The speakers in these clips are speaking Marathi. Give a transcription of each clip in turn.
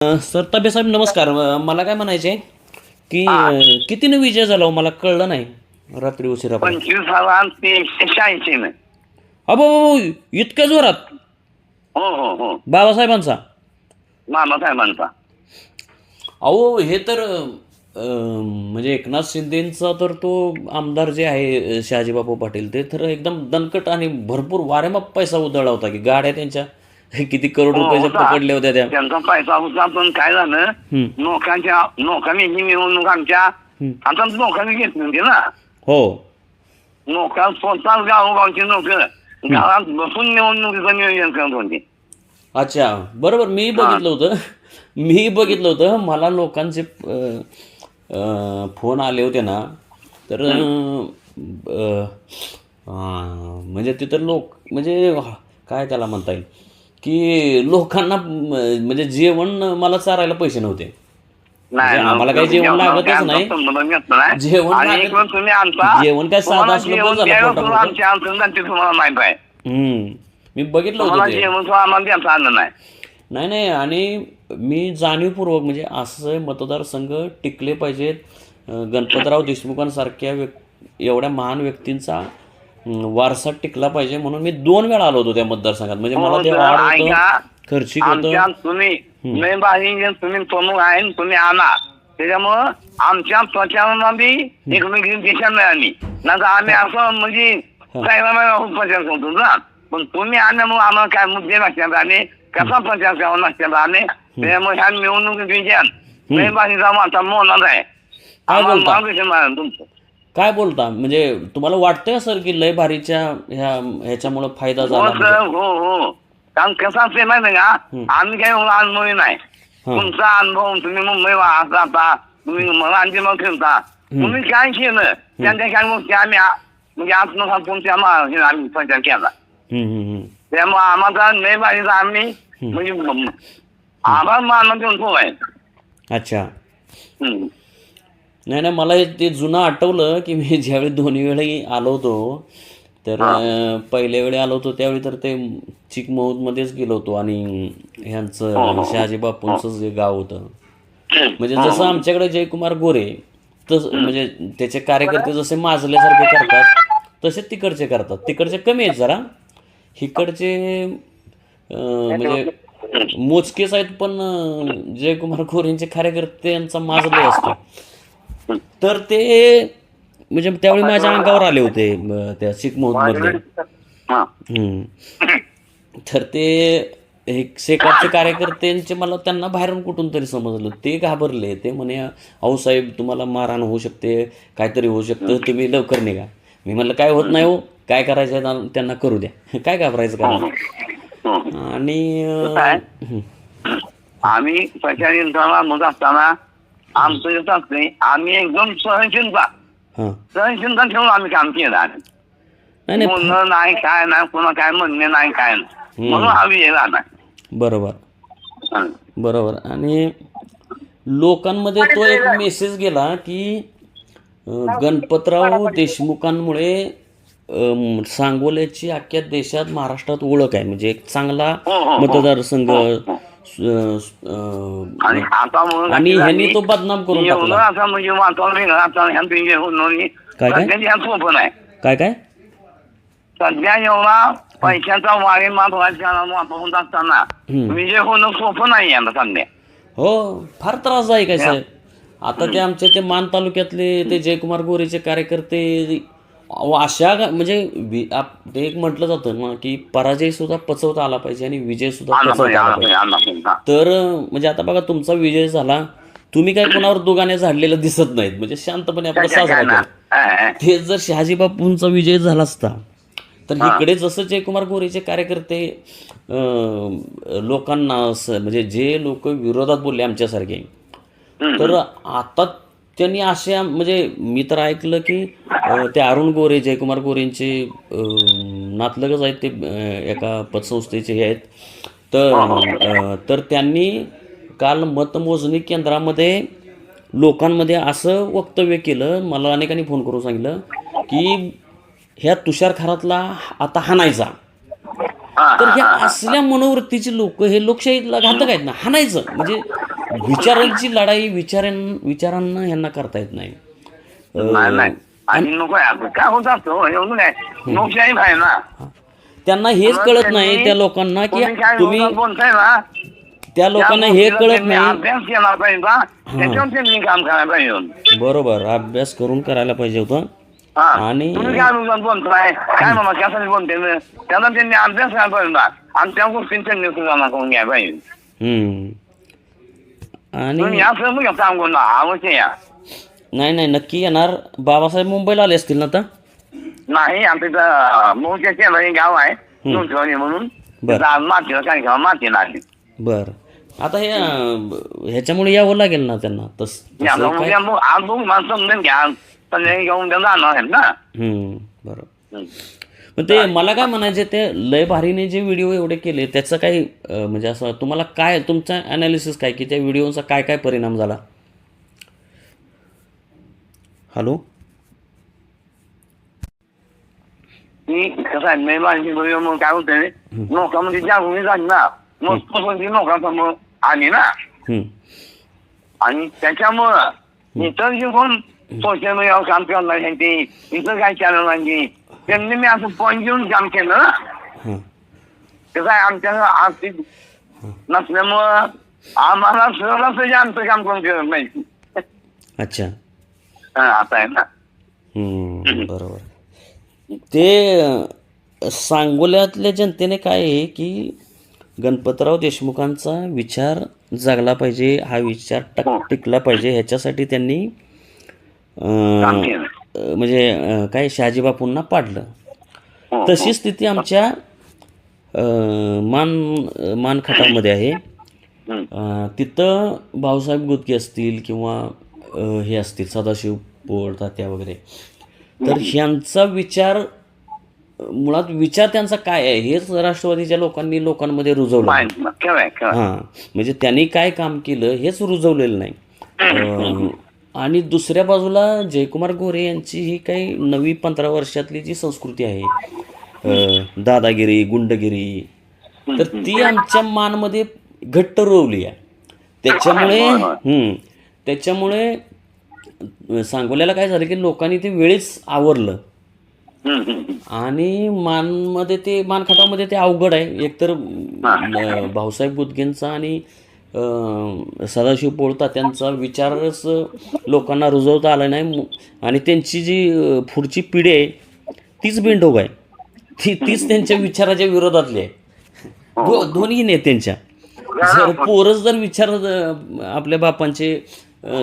सर तबे साहेब नमस्कार. मला काय म्हणायचे की कितीनं विजय झाला हो? मला कळलं नाही. रात्री उशिरा पंचवीस हजार ते एकशे न अबो इतक्या जोरात? हो हो हो. बाबासाहेबांचा? मामासाहेबांचा अहो हे तर म्हणजे एकनाथ शिंदेचा तर तो आमदार जे आहे शहाजीबापू पाटील ते तर एकदम दणकट आणि भरपूर वारेमाप पैसा उधळला होता की गाड्या त्यांच्या. किती करोड रुपयाच्या होता. पकडल्या होत्या त्या. त्यांचा पैसा होता पण काय झालं. लोकांच्या लोकांनी ही निवडणूक आमच्या. आता लोकांनी घेतली होती ना? हो. लोकां स्वतः गावोगावची लोक गावात बसून निवडणुकीचं नियोजन करत होती. अच्छा. बरोबर मी बघितलं होतं. मी बघितलं होतं. मला लोकांचे फोन आले होते ना. तर म्हणजे तिथं लोक म्हणजे काय त्याला म्हणता येईल? की लोकांना म्हणजे जेवण मला चारायला पैसे नव्हते. म्हणजे आम्हाला काही जेवण लागतच नाही. जेवण लागत- जेवण काय साधं असलं झालं माहीत आहे. हम्म. मी बघितलं तुम्हाला होतं ते. जेवण सुद्धा आम्हाला द्यायचं आलं नाही. नाही नाही आणि मी जाणीवपूर्वक म्हणजे असं मतदारसंघ टिकले पाहिजेत. अं, गणपतराव देशमुखांसारख्या व्यक् एवढ्या महान व्यक्तींचा वारसा टिकला पाहिजे म्हणून मी दोन वेळा आलो होतो त्या मतदारसंघात. म्हणजे मला ते हो, ऐका, होतं. खर्चिक आमच्या तुम्ही प्रमुख आहे आणा. त्याच्यामुळं आमच्या प्रचारांना बी एक वेगळी दिशा मिळाली. नाही आम्ही असं म्हणजे काय प्रचार करतो ना. पण तुम्ही आल्यामुळे आम्हाला काय मुद्दे लक्षात आले कसा प्रचार करावा लक्षात आले त्यामुळे ह्या निवडणुकीत विजयात भारीचा माझा आहे. काय आम्हाला बोलता? मार्गदर्शन मिळालं तुमचं. काय बोलता? म्हणजे तुम्हाला वाटतंय सर की लय भारीच्या ह्या ह्याच्यामुळं फायदा हो झाला सर म्हणजे? हो हो. कारण कसं असते माहिती का? आम्ही काही एवढा अनुभवी नाही. हं. तुमचा अनुभव तुम्ही मुंबई जाता तुम्ही मला मग फिरता. तुम्ही काय केलं? त्यांच्या काही गोष्टी आम्ही आ- म्हणजे आत्मसात तुमच्या मा- हे आम्ही प्रचार केला. हम्म, हम्म, हम्म. त्यामुळे आम्हाला नाही पाहिजे आम्ही म्हणजे म- आभार मानणं तुमचं आहे अच्छा. हं. नाही नाही मला हे ते जुनं आठवलं की मी ज्यावेळी दोन्ही वेळी आलो होतो तर पहिल्या वेळी आलो होतो त्यावेळी तर ते चिकमौदमध्येच गेलो होतो आणि ह्यांचं शहाजी बापूंचं जे गाव होतं. म्हणजे जसं आमच्याकडे जयकुमार गोरे तस म्हणजे त्याचे कार्यकर्ते जसे माजल्यासारखे करतात तसे तिकडचे करतात. तिकडचे कमी आहेत जरा. इकडचे म्हणजे मोजकेच आहेत पण जयकुमार गोरेंचे कार्यकर्ते यांचा माजले असतो. तर ते म्हणजे त्यावेळी माझ्या अंगावर आले होते त्या शिकमोहमधले हा. तर ते एक शेकापचे कार्यकर्त्यांचे मला त्यांना बाहेरून कुठून तरी समजलं. ते घाबरले. ते म्हणे अहो साहेब तुम्हाला मारहाण होऊ शकते काहीतरी होऊ शकतं तुम्ही लवकर निघा. मी म्हणलं काय होत नाही हो. काय करायचं त्यांना करू द्या. काय घाबरायचं का? हं. आणि. आम्ही असताना आमचं येत असते आम्ही एकदम सहनशीलता हां. सहनशीलता ठेवून आम्ही काम केलं आहे. नाही नाही. बोलणं नाही काय नाही कोणा काय म्हणणे नाही काय नाही. म्हणून हा विजय झाला. बरोबर. हं. बरोबर. आणि लोकांमध्ये तो एक मेसेज गेला की अं, गणपतराव देशमुखांमुळे अं, सांगोल्याची अख्ख्या देशात महाराष्ट्रात ओळख आहे. म्हणजे एक चांगला हो, हो, हो. मतदारसंघ आणि आता म्हणून आणि ह्यांनी तो बदनाम करून एवढं टाकला. आता म्हणजे वातावरण वेगळं आता होऊन काय काय? सध्याची ह्या सोपं नाही काय काय? सध्या एवढा पैशाचा वारे मात होत असताना हम्म. विजय होणं सोपं नाही आता सध्या. हो फार त्रासदायक आहे साहेब? आता ते आमचे ते मान तालुक्यातले ते जयकुमार गोरेचे कार्यकर्ते अशा म्हणजे ते एक म्हटलं जातं ना की पराजय सुद्धा पचवता आला पाहिजे आणि विजय सुद्धा पचवता आला पाहिजे. तर म्हणजे आता बघा तुमचा विजय झाला तुम्ही काय कोणावर दोघांनी झाडलेलं दिसत नाहीत म्हणजे शांतपणे आपला साजरा केला. तेच जर शहाजी बापूंचा विजय झाला असता तर इकडे जसं जयकुमार गोरेचे कार्यकर्ते लोकांना असं म्हणजे जे लोक विरोधात बोलले आमच्यासारखे तर आता त्यांनी अशा म्हणजे मी तर ऐकलं की ते अरुण गोरे जयकुमार गोरेंचे अं, नातलगच आहेत ते एका पतसंस्थेचे हे आहेत. तर तर त्यांनी काल मतमोजणी केंद्रामध्ये लोकांमध्ये असं वक्तव्य केलं मला अनेकांनी फोन करून सांगितलं की ह्या तुषार खरातला आता हाणायचा. तर ह्या असल्या मनोवृत्तीची लोक हे लोकशाहीला घातक आहेत ना हाणायचं. म्हणजे विचारांची लढाई विचारां विचारांना ह्यांना करता येत नाही. त्यांना हेच कळत नाही त्या लोकांना की तुम्ही त्या लोकांना हे कळत त्यांनी नाही. अभ्यास केला पाहिजे का त्याच्यावर त्यांनी काम करायला पाहिजे बरोबर. अभ्यास करून करायला पाहिजे होतं. आणि- बोलताय? काय मामा कशासाठी बोलते मी? त्याला त्यांनी अभ्यास करायला पाहिजे आणि त्या गोष्टींचा सुधारणा करून घ्यायला पाहिजे. तुम्ही आणि असं मग सांगू ना या. नाही नाही नक्की येणार. बाबासाहेब मुंबईला आले असतील ना आता? नाही आमच्या इथं हे गाव आहे म्हणून. बर. तिथं आज मातीला काय माती लागली. बर. आता हे अं, ह्याच्यामुळे यावं लागेल ना त्यांना? तस या तसं मग काय? या मग आज बघू मला समजेल घ्या संध्याकाळी घेऊन जाणार आहेत ना. हम्म. पण ते मला काय म्हणायचे ते लय भारीने जे व्हिडिओ एवढे केले त्याचं काही म्हणजे असं तुम्हाला काय तुमचा अनालिसिस काय की त्या व्हिडिओचा काय काय परिणाम झाला? हॅलो कसं आहे माझी मग काय झाली ना मग आली ना. आणि त्याच्यामुळं इतर जे कोण सोशल मीडियावर काम करणार ते इतर काय चॅनल आहे त्यांनी मी असं पॉईंट घेऊन काम केलं. ना कसं आहे आमच्या आर्थिक नसल्यामुळं आम्हाला सहज आमचं काम करून केलं नाही. अच्छा. हा, आता आहे ना. बरोबर. ते सांगोल्यातल्या जनतेने काय आहे की गणपतराव देशमुखांचा विचार जागला पाहिजे हा विचार टक हो. टिकला पाहिजे ह्याच्यासाठी त्यांनी म्हणजे काय शहाजी बापूंना पाडलं. तशी स्थिती आमच्या मान मानखटामध्ये आहे. तिथं भाऊसाहेब गुत्के असतील किंवा हे असतील सदाशिव पोळ तात्या वगैरे. तर ह्यांचा विचार मुळात विचार त्यांचा काय आहे? हेच राष्ट्रवादीच्या लोकांनी लोकांमध्ये रुजवलं हां म्हणजे त्यांनी काय काम केलं हेच रुजवलेलं नाही. आणि दुसऱ्या बाजूला जयकुमार गोरे यांची ही काही नवी पंधरा वर्षातली जी संस्कृती आहे दादागिरी गुंडगिरी तर ती आमच्या मानमध्ये घट्ट रोवली आहे. त्याच्यामुळे हम्म, त्याच्यामुळे सांगोल्याला काय झालं की लोकांनी ते वेळीच आवरलं. आणि मानमध्ये ते मानखटामध्ये ते अवघड आहे. एकतर भाऊसाहेब बुदगेंचा आणि सदाशिव पोळता त्यांचा विचारच लोकांना रुजवता आला नाही. आणि त्यांची जी पुढची पिढी आहे तीच बिंडोग आहे. ती तीच त्यांच्या विचाराच्या विरोधातली आहे. दो दोन्ही नेत्यांच्या. जर पोरच जर विचार आपल्या बापांचे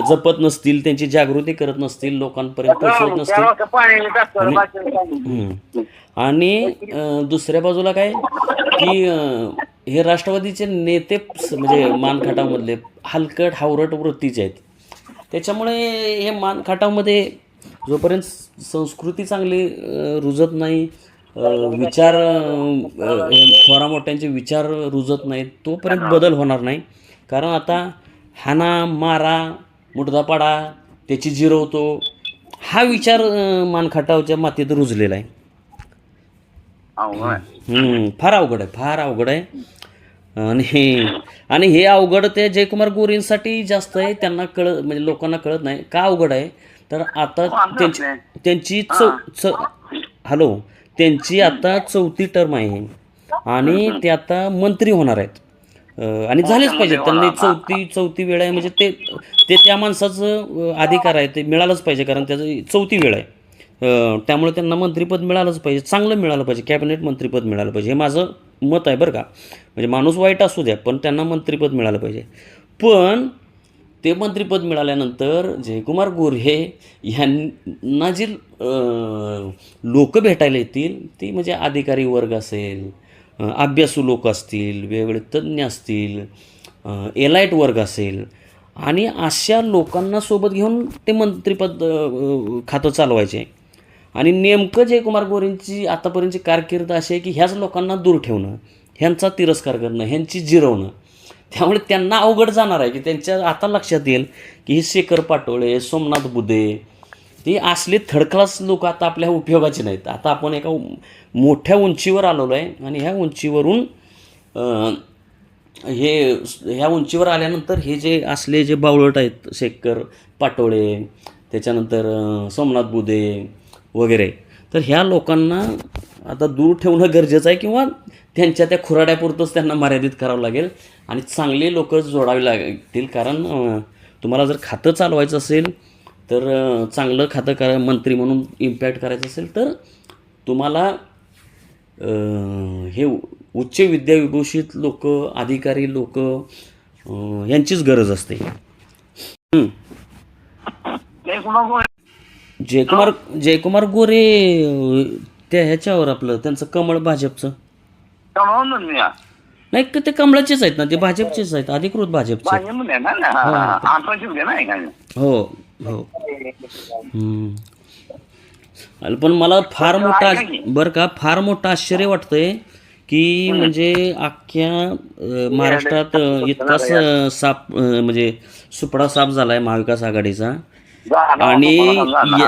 जपत नसतील त्यांची जागृती करत नसतील लोकांपर्यंत पोहोचवत नसतील. आणि दुसऱ्या बाजूला काय? की हे राष्ट्रवादीचे नेते म्हणजे मानखाटामधले हलकट हावरट वृत्तीचे आहेत. त्याच्यामुळे हे मानखाटामध्ये जोपर्यंत संस्कृती चांगली रुजत नाही विचार थोरा मोठ्यांचे विचार रुजत नाहीत तोपर्यंत बदल होणार नाही. कारण आता हाना मारा मुडदापाडा त्याची जिरवतो हा विचार मानखाटावच्या मातीत रुजलेला आहे. हम्म, फार अवघड आहे फार अवघड आहे. आणि आणि हे अवघड ते जयकुमार गोरेंसाठी जास्त आहे त्यांना कळत म्हणजे लोकांना कळत नाही. का अवघड आहे? तर आता त्यांची त्यांची चौ च हॅलो त्यांची आता चौथी टर्म आहे. आणि ते आता मंत्री होणार आहेत. आणि झालेच पाहिजे त्यांनी चौथी चौथी वेळ आहे म्हणजे ते ते त्या माणसाचं अधिकार आहे ते मिळालंच पाहिजे कारण त्याचं चौथी वेळ आहे. त्यामुळे त्यांना मंत्रिपद मिळालंच पाहिजे चांगलं मिळालं पाहिजे कॅबिनेट मंत्रिपद मिळालं पाहिजे. हे माझं मत आहे बरं का. म्हणजे माणूस वाईट असू द्या पण त्यांना मंत्रिपद मिळालं पाहिजे. पण ते मंत्रिपद मिळाल्यानंतर जयकुमार गोरे यांना जी लोक भेटायला येतील ती म्हणजे अधिकारी वर्ग असेल अभ्यासू लोक असतील वेगवेगळे तज्ज्ञ असतील एलाईट वर्ग असेल आणि अशा लोकांना सोबत घेऊन ते मंत्रिपद खातं चालवायचे. आणि नेमकं जयकुमार गोरेंची आतापर्यंतची कारकीर्द अशी आहे की ह्याच लोकांना दूर ठेवणं ह्यांचा तिरस्कार करणं ह्यांची जिरवणं त्यामुळे त्यांना अवघड जाणार आहे की त्यांच्या आता लक्षात येईल की हे शेखर पाटोळे सोमनाथ बुदे ती असले थर्ड क्लास लोक आता आपल्या उपयोगाचे नाहीत. आता आपण एका मोठ्या उंचीवर आलेलो आहे आणि ह्या उंचीवरून हे ह्या उंचीवर आल्यानंतर हे जे असले जे बावळट आहेत शेखकर पाटोळे त्याच्यानंतर सोमनाथ बुदे वगैरे तर ह्या लोकांना आता दूर ठेवणं गरजेचं आहे किंवा त्यांच्या त्या खुराड्यापुरतंच त्यांना मर्यादित करावं लागेल आणि चांगले लोक जोडावे लागतील. कारण तुम्हाला जर खातं चालवायचं असेल तर चांगलं खातं करा मंत्री म्हणून इम्पॅक्ट करायचं असेल तर तुम्हाला हे उच्च विद्याविभूषित लोक अधिकारी लोक यांचीच गरज असते. जयकुमार जयकुमार गोरे त्या ह्याच्यावर आपलं त्यांचं कमळ भाजपचं. नाही का ते कमळाचेच आहेत ना ते भाजपचेच आहेत अधिकृत भाजपचे ना ना हा, हा. हो. हो. हम्म. अल- पण मला फार मोठा बरं का फार मोठं आश्चर्य वाटतंय की म्हणजे अख्ख्या अं, महाराष्ट्रात अं, इतका स- साप अं, म्हणजे सुपडा साप झालाय महाविकास आघाडीचा. आणि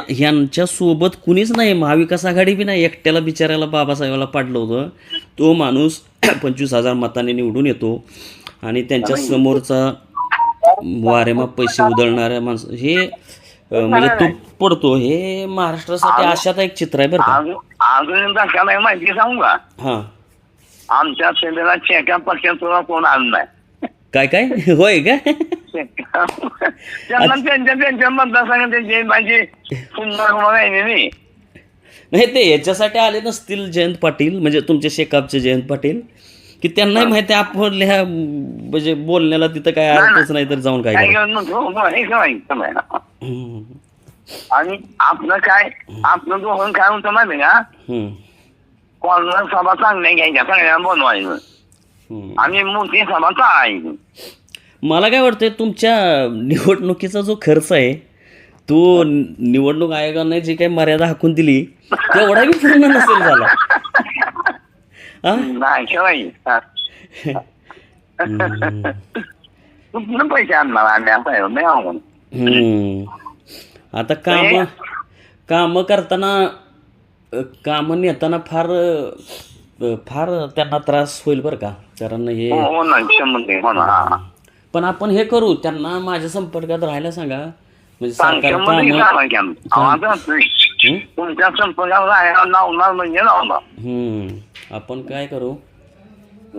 ह्यांच्या सोबत कुणीच नाही महाविकास आघाडी बी नाही. एकट्याला बिचाऱ्याला बाबासाहेबाला पाडलं होतं. तो माणूस पंचवीस हजार मताने निवडून येतो आणि त्यांच्या समोरचा वारेमा पैसे उधळणाऱ्या माणसं हे म्हणजे तो पडतो. हे महाराष्ट्रासाठी आशाचं एक चित्र आहे बरं का. अजून माहिती सांगू का? हां. आमच्या पक्षात तुला कोण आलं नाही काय काय? होय का? त्यांना त्यांच्या त्यांच्या मतदारसंघात त्यांची माझी सुंदर होणार नाही नाही ते याच्यासाठी आले नसतील जयंत पाटील म्हणजे तुमचे शेकापचे जयंत पाटील की त्यांनाही माहिती आहे आपल्या म्हणजे बोलण्याला तिथं काय अर्थच नाही. तर जाऊन काय हो, हे. आणि आपलं काय आपलं दोघं काय होतं माहिती का. कॉर्नर सभा चांगल्या घ्यायच्या सगळ्या बनवायचं आणि मोठी सभा चालायची मला काय वाटतंय तुमच्या निवडणुकीचा जो खर्च आहे तो निवडणूक आयोगाने जी काही मर्यादा हाकून दिली तेवढा बी पूर्ण नसेल झाला. पैसे आणणार आम्ही आता काम काम करताना कामं नेताना फार फार त्यांना त्रास होईल बरं का. कारण हे हो हो ना शंभर टक्के, हो ना. पण आपण हे करू त्यांना माझ्या संपर्कात राहायला सांगा. म्हणजे सांग सरकार शंभर टक्के काम सांगा की आम्ही. अहो, आता तुमच्या संपर्कात राहायला लावणार म्हणजे लावणार. आपण काय करू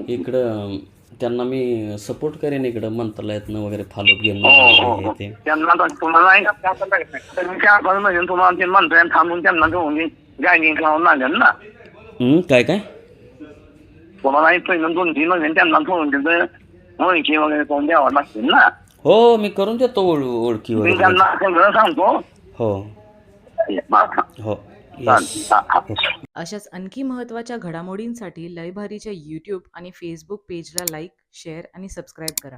इकडं त्यांना मी सपोर्ट करेन इकडं मंत्रालयातनं वगैरे फॉलोअप हो हे हो. ते. त्यांना तर तुम्हाला नाही तुम्ही काय करू म्हणजे तुम्हाला ते थांबून त्यांना घेऊन गायडिंग करावं लागेल ना. हम्म, काय काय? तुम्हाला एक पहिलं दोन तीन महिने त्यांना थोडून तिथं ओळखी वगैरे करून द्यावं लागतील ना हो मी करून देतो ओळ ओळखी मी त्यांना सांगतो हो. हो。हा, हा. अशाच आणखी महत्त्वाच्या घडामोडींसाठी लयभारीच्या यूट्यूब आणि फेसबुक पेजला लाईक शेअर आणि सबस्क्राईब करा.